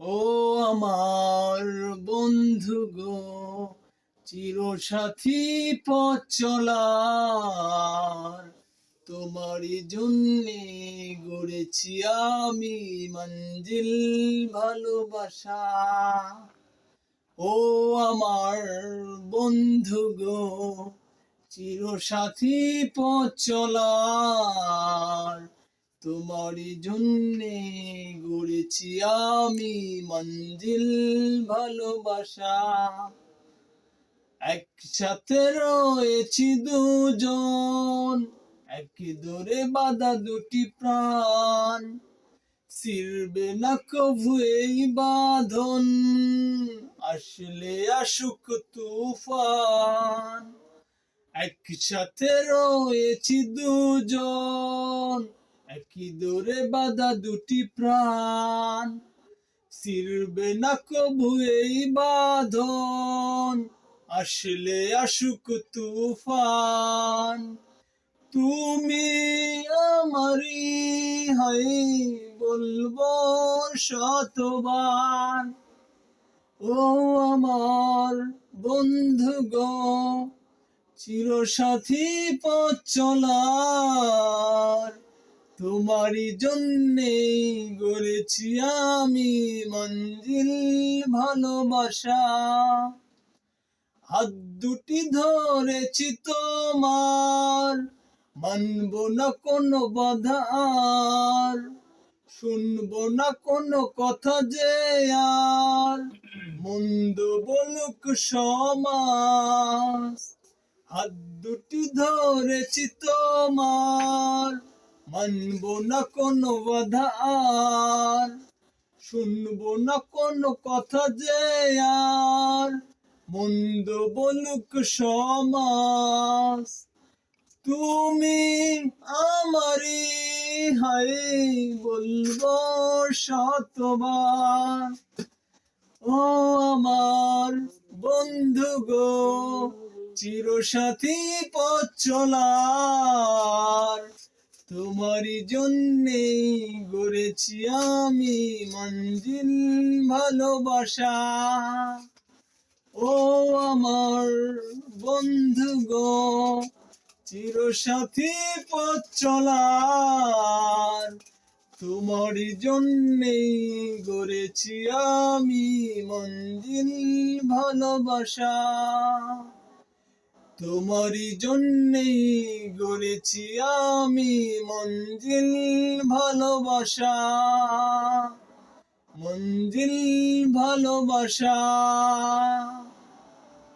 ও আমার বন্ধু গো, চিরসাথী পথ চলার। তোমারই জন্যে গড়েছি আমি মঞ্জিল ভালোবাসা। ও আমার বন্ধু গো, চিরসাথী পথ চলার। তোমারই জন্যে গড়েছি আমি মঞ্জিল ভালোবাসা। একসাথে রয়েছি দুজন, একই দূরে বাধা দুটি প্রাণ। সিরবে না কভু এই বাঁধন, আসলে আসুক তুফান। একসাথে রয়েছি দুজন একই দূরে বাধা দুটি প্রাণ। সিরবে না কভু এই বাঁধন, আসলে আসুক তুফান। তুমি আমারই হয় বলব শতবার। ও আমার বন্ধু গো, চিরসাথী পথ চলার। তোমারই জন্যে গড়েছি আমি মঞ্জিল ভালোবাসা। হাত দুটি ধরেছি তোমার, মানব না কোনো বাধা আর, শুনব না কোনো কথা যে আর, মন্দ বলুক সমাজ। হাত দুটি ধরেছি তোমার মানব না কোনো বাধা আর শুনব না কোনো কথা যে আর, মন্দ বলুক সমাজ। তুমি আমারই হাই বলব শতবার। ও আমার বন্ধু গো, চিরসাথী পথ চলার তোমারই জন্যে গড়েছি আমি মঞ্জিল ভালোবাসা। ও আমার বন্ধু গো, চিরসাথী পথ চলার। তোমারই জন্যে গড়েছি আমি মঞ্জিল ভালোবাসা। তোমারই জন্যেই গড়েছি আমি মঞ্জিল ভালোবাসা। মঞ্জিল ভালোবাসা।